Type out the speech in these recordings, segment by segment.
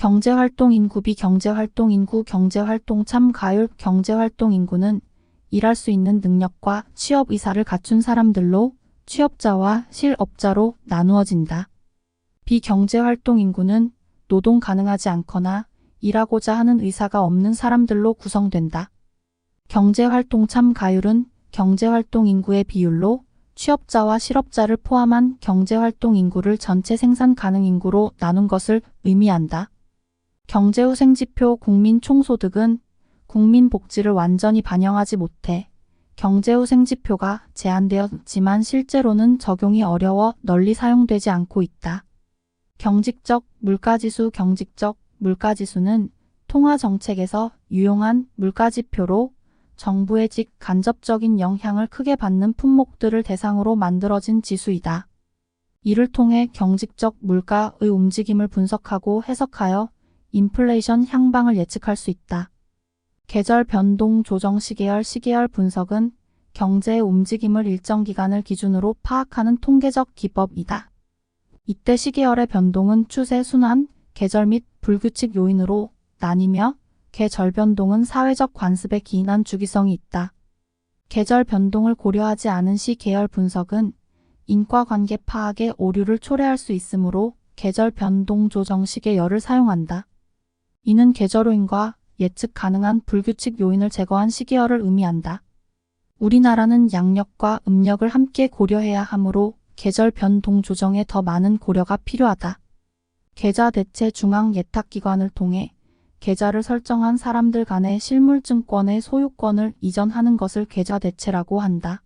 경제활동 인구 비 경제활동 인구 경제활동 참가율 경제활동 인구는 일할 수 있는 능력과 취업 의사를 갖춘 사람들로 취업자와 실업자로 나누어진다. 비경제활동 인구는 노동 가능하지 않거나 일하고자 하는 의사가 없는 사람들로 구성된다. 경제활동 참가율은 경제활동 인구의 비율로 취업자와 실업자를 포함한 경제활동 인구를 전체 생산 가능 인구로 나눈 것을 의미한다. 경제후생지표 국민 총소득은 국민 복지를 완전히 반영하지 못해 경제후생지표가 제한되었지만 실제로는 적용이 어려워 널리 사용되지 않고 있다. 경직적 물가지수 경직적 물가지수는 통화정책에서 유용한 물가지표로 정부의 직 간접적인 영향을 크게 받는 품목들을 대상으로 만들어진 지수이다. 이를 통해 경직적 물가의 움직임을 분석하고 해석하여 인플레이션 향방을 예측할 수 있다. 계절 변동 조정 시계열 시계열 분석은 경제의 움직임을 일정 기간을 기준으로 파악하는 통계적 기법이다. 이때 시계열의 변동은 추세 순환, 계절 및 불규칙 요인으로 나뉘며 계절 변동은 사회적 관습에 기인한 주기성이 있다. 계절 변동을 고려하지 않은 시 계열 분석은 인과관계 파악에 오류를 초래할 수 있으므로 계절 변동 조정식의 열을 사용한다. 이는 계절요인과 예측 가능한 불규칙 요인을 제거한 시계열을 의미한다. 우리나라는 양력과 음력을 함께 고려해야 하므로 계절 변동 조정에 더 많은 고려가 필요하다. 계좌 대체 중앙 예탁기관을 통해 계좌를 설정한 사람들 간의 실물증권의 소유권을 이전하는 것을 계좌 대체라고 한다.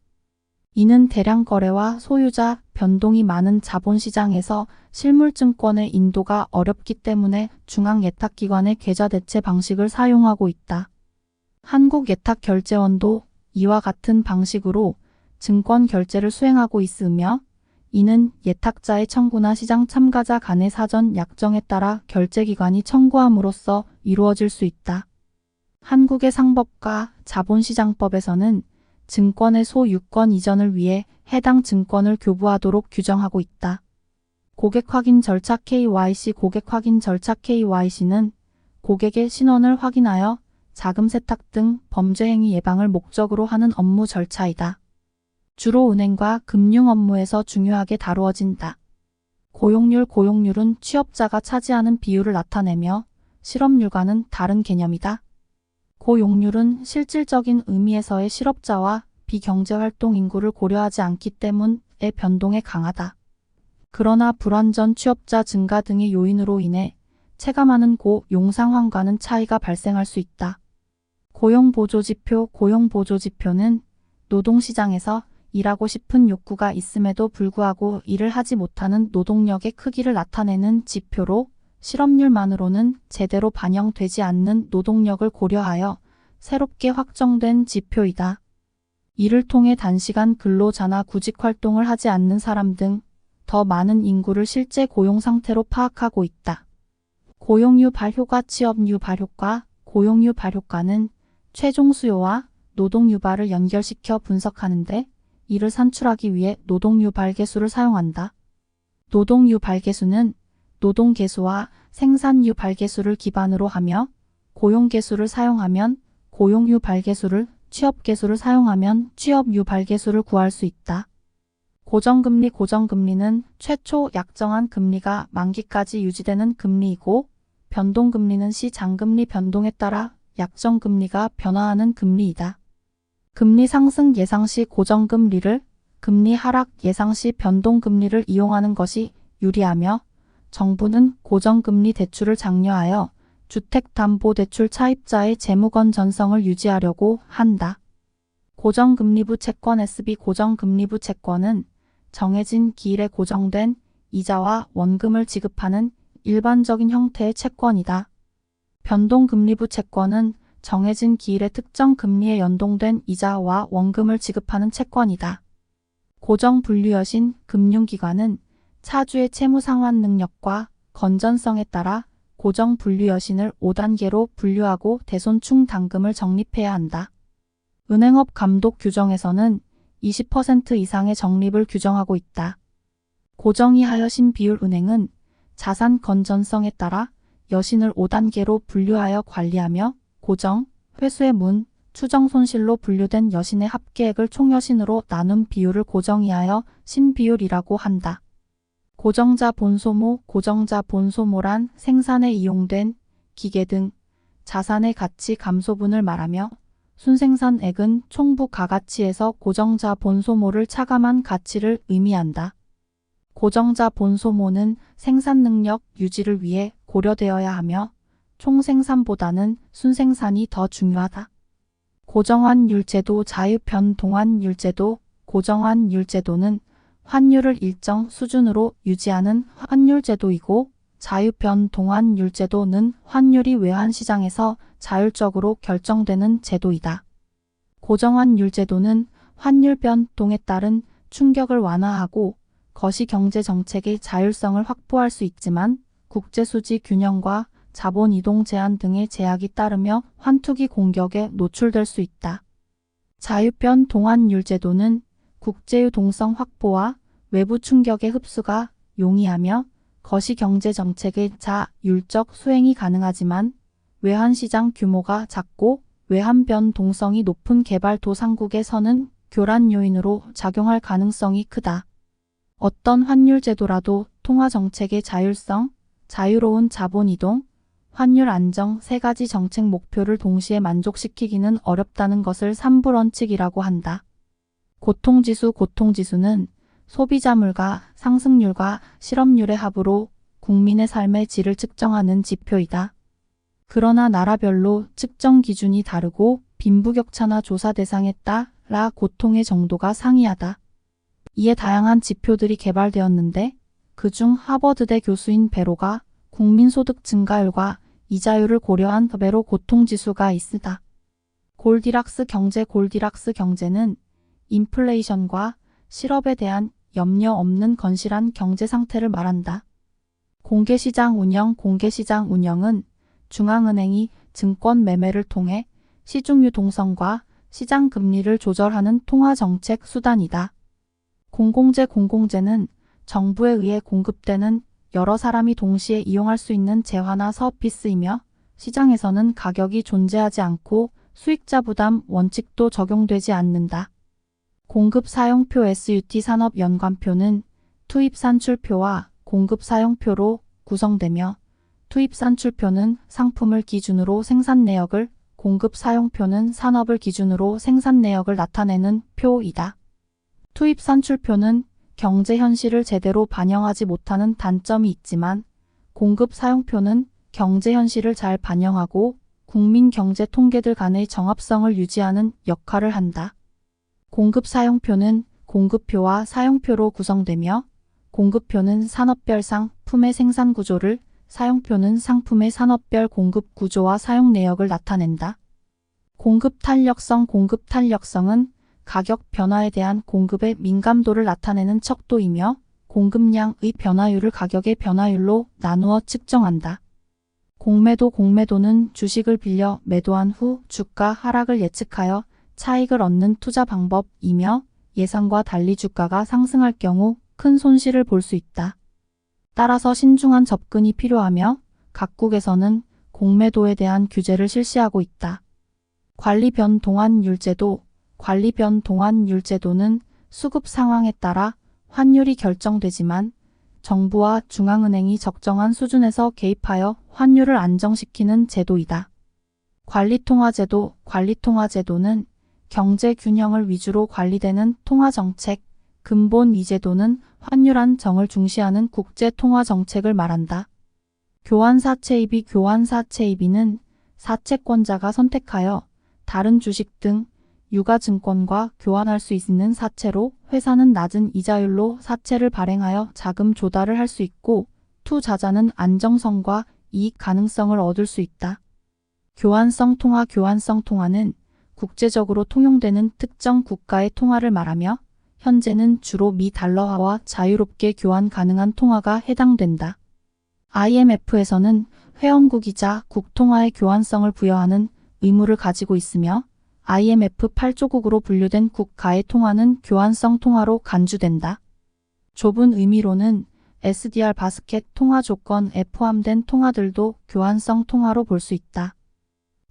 이는 대량 거래와 소유자 변동이 많은 자본시장에서 실물증권의 인도가 어렵기 때문에 중앙예탁기관의 계좌 대체 방식을 사용하고 있다. 한국예탁결제원도 이와 같은 방식으로 증권 결제를 수행하고 있으며 이는 예탁자의 청구나 시장 참가자 간의 사전 약정에 따라 결제기관이 청구함으로써 이루어질 수 있다. 한국의 상법과 자본시장법에서는 증권의 소유권 이전을 위해 해당 증권을 교부하도록 규정하고 있다. 고객 확인 절차 KYC 고객 확인 절차 KYC는 고객의 신원을 확인하여 자금 세탁 등 범죄 행위 예방을 목적으로 하는 업무 절차이다. 주로 은행과 금융 업무에서 중요하게 다루어진다. 고용률 고용률은 취업자가 차지하는 비율을 나타내며 실업률과는 다른 개념이다. 고용률은 실질적인 의미에서의 실업자와 비경제활동 인구를 고려하지 않기 때문에 변동에 강하다. 그러나 불완전 취업자 증가 등의 요인으로 인해 체감하는 고용 상황과는 차이가 발생할 수 있다. 고용보조지표 고용보조지표는 노동시장에서 일하고 싶은 욕구가 있음에도 불구하고 일을 하지 못하는 노동력의 크기를 나타내는 지표로 실업률만으로는 제대로 반영되지 않는 노동력을 고려하여 새롭게 확정된 지표이다. 이를 통해 단시간 근로자나 구직 활동을 하지 않는 사람 등 더 많은 인구를 실제 고용 상태로 파악하고 있다. 고용유 발효과 취업유 발효과 고용유 발효과는 최종 수요와 노동 유발을 연결시켜 분석하는데 이를 산출하기 위해 노동 유발 계수를 사용한다. 노동 유발 계수는 노동 계수와 생산 유발 계수를 기반으로 하며 고용 계수를 사용하면 고용 유발 계수를 취업 계수를 사용하면 취업 유발 계수를 구할 수 있다. 고정금리 고정금리는 최초 약정한 금리가 만기까지 유지되는 금리이고 변동금리는 시장금리 변동에 따라 약정금리가 변화하는 금리이다. 금리 상승 예상 시 고정금리를 금리 하락 예상 시 변동금리를 이용하는 것이 유리하며 정부는 고정금리 대출을 장려하여 주택담보대출 차입자의 재무 건전성을 유지하려고 한다. 고정금리부 채권 SB 고정금리부 채권은 정해진 기일에 고정된 이자와 원금을 지급하는 일반적인 형태의 채권이다. 변동금리부 채권은 정해진 기일에 특정 금리에 연동된 이자와 원금을 지급하는 채권이다. 고정 분류여신 금융기관은 차주의 채무 상환 능력과 건전성에 따라 고정 분류 여신을 5단계로 분류하고 대손충 당금을 적립해야 한다. 은행업 감독 규정에서는 20% 이상의 적립을 규정하고 있다. 고정이 하여 신 비율 은행은 자산 건전성에 따라 여신을 5단계로 분류하여 관리하며 고정, 회수의 문, 추정 손실로 분류된 여신의 합계액을 총여신으로 나눈 비율을 고정이하여 신비율이라고 한다. 고정자 본소모, 고정자 본소모란 생산에 이용된 기계 등 자산의 가치 감소분을 말하며 순생산액은 총부 가가치에서 고정자 본소모를 차감한 가치를 의미한다. 고정자 본소모는 생산 능력 유지를 위해 고려되어야 하며 총생산보다는 순생산이 더 중요하다. 고정환율제도 자유변동환율제도 고정환율제도는 환율을 일정 수준으로 유지하는 환율제도이고 자유변동환율제도는 환율이 외환시장에서 자율적으로 결정되는 제도이다. 고정환율제도는 환율 변동에 따른 충격을 완화하고 거시 경제 정책의 자율성을 확보할 수 있지만 국제수지 균형과 자본 이동 제한 등의 제약이 따르며 환투기 공격에 노출될 수 있다. 자유변 동환율제도는 국제유동성 확보와 외부 충격의 흡수가 용이하며 거시 경제 정책의 자율적 수행이 가능하지만 외환시장 규모가 작고 외환 변동성이 높은 개발도상국에서는 교란 요인으로 작용할 가능성이 크다. 어떤 환율 제도라도 통화 정책의 자율성, 자유로운 자본 이동, 환율 안정 세 가지 정책 목표를 동시에 만족시키기는 어렵다는 것을 3불원칙이라고 한다. 고통지수 고통지수는 소비자 물가 상승률과 실업률의 합으로 국민의 삶의 질을 측정하는 지표이다. 그러나 나라별로 측정 기준이 다르고 빈부격차나 조사 대상에 따라 고통의 정도가 상이하다. 이에 다양한 지표들이 개발되었는데 그중 하버드대 교수인 베로가 국민소득 증가율과 이자율을 고려한 베로 고통지수가 있으다. 골디락스 경제 골디락스 경제는 인플레이션과 실업에 대한 염려 없는 건실한 경제 상태를 말한다. 공개시장 운영 공개시장 운영은 중앙은행이 증권 매매를 통해 시중 유동성과 시장 금리를 조절하는 통화 정책 수단이다. 공공재 공공재는 정부에 의해 공급되는 여러 사람이 동시에 이용할 수 있는 재화나 서비스이며 시장에서는 가격이 존재하지 않고 수익자 부담 원칙도 적용되지 않는다. 공급 사용표 SUT 산업 연관표는 투입 산출표와 공급 사용표로 구성되며 투입 산출표는 상품을 기준으로 생산 내역을 공급 사용표는 산업을 기준으로 생산 내역을 나타내는 표이다. 투입 산출표는 경제 현실을 제대로 반영하지 못하는 단점이 있지만 공급 사용표는 경제 현실을 잘 반영하고 국민 경제 통계들 간의 정합성을 유지하는 역할을 한다. 공급 사용표는 공급표와 사용표로 구성되며 공급표는 산업별 상 품의 생산 구조를 사용표는 상품의 산업별 공급 구조와 사용 내역을 나타낸다. 공급 탄력성 공급 탄력성은 가격 변화에 대한 공급의 민감도를 나타내는 척도이며 공급량의 변화율을 가격의 변화율로 나누어 측정한다. 공매도 공매도는 주식을 빌려 매도한 후 주가 하락을 예측하여 차익을 얻는 투자 방법이며 예상과 달리 주가가 상승할 경우 큰 손실을 볼 수 있다. 따라서 신중한 접근이 필요하며 각국에서는 공매도에 대한 규제를 실시하고 있다. 관리 변동환율제도 관리 변동환율제도는 수급 상황에 따라 환율이 결정되지만 정부와 중앙은행이 적정한 수준에서 개입하여 환율을 안정시키는 제도이다. 관리통화제도 관리통화제도는 경제 균형을 위주로 관리되는 통화정책, 근본 이 제도는 환율 안정을 중시하는 국제 통화 정책을 말한다. 교환사채입이 교환사채입이는 사채권자가 선택하여 다른 주식 등 유가증권과 교환할 수 있는 사채로 회사는 낮은 이자율로 사채를 발행하여 자금 조달을 할 수 있고 투자자는 안정성과 이익 가능성을 얻을 수 있다. 교환성 통화 교환성 통화는 국제적으로 통용되는 특정 국가의 통화를 말하며 현재는 주로 미 달러화와 자유롭게 교환 가능한 통화가 해당된다. IMF에서는 회원국이자 국통화의 교환성을 부여하는 의무를 가지고 있으며 IMF 8조국으로 분류된 국가의 통화는 교환성 통화로 간주된다. 좁은 의미로는 SDR 바스켓 통화 조건에 포함된 통화들도 교환성 통화로 볼 수 있다.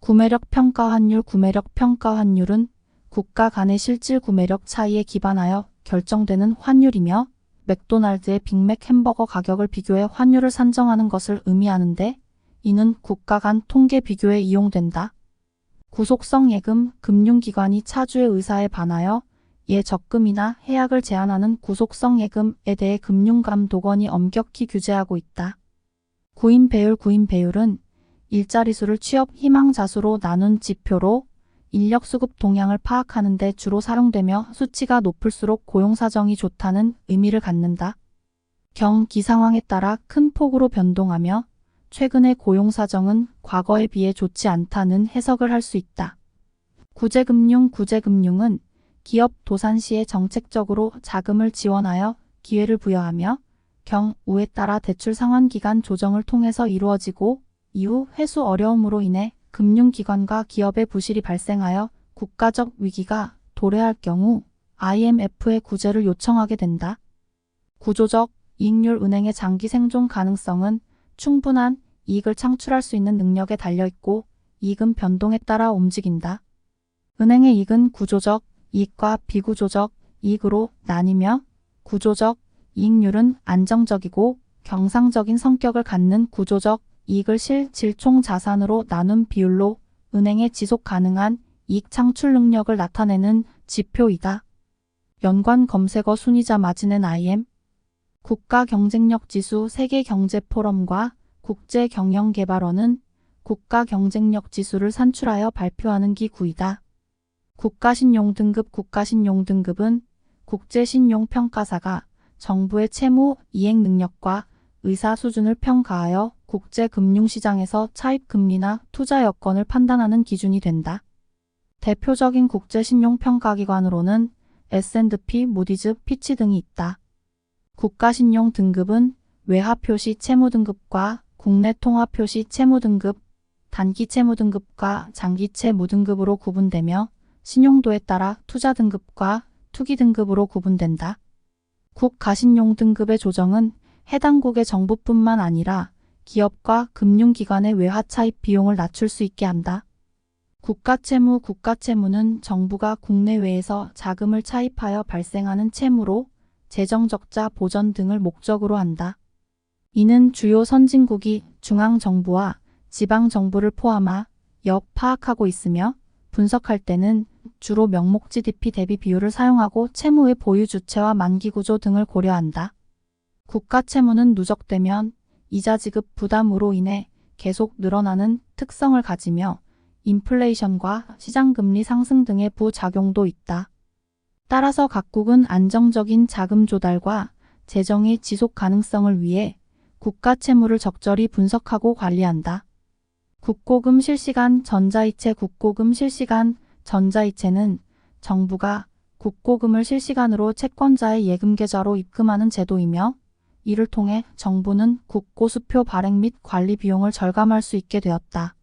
구매력 평가 환율 구매력 평가 환율은 국가 간의 실질 구매력 차이에 기반하여 결정되는 환율이며 맥도날드의 빅맥 햄버거 가격을 비교해 환율을 산정하는 것을 의미하는데 이는 국가 간 통계 비교에 이용된다. 구속성 예금 금융기관이 차주의 의사에 반하여 예적금이나 해약을 제한하는 구속성 예금에 대해 금융감독원이 엄격히 규제하고 있다. 구인 배율 구인 배율은 일자리 수를 취업 희망 자 수로 나눈 지표로 인력 수급 동향을 파악하는 데 주로 사용되며 수치가 높을수록 고용 사정이 좋다는 의미를 갖는다. 경기 상황에 따라 큰 폭으로 변동하며 최근의 고용 사정은 과거에 비해 좋지 않다는 해석을 할 수 있다. 구제금융 구제금융은 기업 도산 시에 정책적으로 자금을 지원하여 기회를 부여하며 경우에 따라 대출 상환 기간 조정을 통해서 이루어지고 이후 회수 어려움으로 인해 금융기관과 기업의 부실이 발생하여 국가적 위기가 도래할 경우 IMF의 구제를 요청하게 된다. 구조적 이익률 은행의 장기 생존 가능성은 충분한 이익을 창출할 수 있는 능력에 달려 있고 이익은 변동에 따라 움직인다. 은행의 이익은 구조적 이익과 비구조적 이익으로 나뉘며 구조적 이익률은 안정적이고 경상적인 성격을 갖는 구조적 이익을 실질총 자산으로 나눈 비율로 은행의 지속 가능한 이익 창출 능력을 나타내는 지표이다. 연관 검색어 순위자 마진은 IM 국가 경쟁력 지수 세계 경제 포럼과 국제 경영 개발원은 국가 경쟁력 지수를 산출하여 발표하는 기구이다. 국가신용 등급 국가신용 등급은 국제신용평가사가 정부의 채무 이행 능력과 의사 수준을 평가하여 국제금융시장에서 차입금리나 투자 여건을 판단하는 기준이 된다. 대표적인 국제신용평가기관으로는 S&P, 무디즈, 피치 등이 있다. 국가신용 등급은 외화표시 채무등급과 국내 통화표시 채무등급, 단기 채무등급과 장기 채무등급으로 구분되며 신용도에 따라 투자 등급과 투기 등급으로 구분된다. 국가신용 등급의 조정은 해당국의 정부뿐만 아니라 기업과 금융기관의 외화 차입 비용을 낮출 수 있게 한다. 국가채무 국가채무는 정부가 국내외에서 자금을 차입하여 발생하는 채무로 재정적자 보전 등을 목적으로 한다. 이는 주요 선진국이 중앙정부와 지방정부를 포함하 역 파악하고 있으며 분석할 때는 주로 명목 GDP 대비 비율을 사용하고 채무의 보유 주체와 만기 구조 등을 고려한다. 국가 채무는 누적되면 이자 지급 부담으로 인해 계속 늘어나는 특성을 가지며 인플레이션과 시장금리 상승 등의 부작용도 있다. 따라서 각국은 안정적인 자금 조달과 재정의 지속 가능성을 위해 국가 채무를 적절히 분석하고 관리한다. 국고금 실시간 전자이체 국고금 실시간 전자이체는 정부가 국고금을 실시간으로 채권자의 예금 계좌로 입금하는 제도이며 이를 통해 정부는 국고수표 발행 및 관리 비용을 절감할 수 있게 되었다.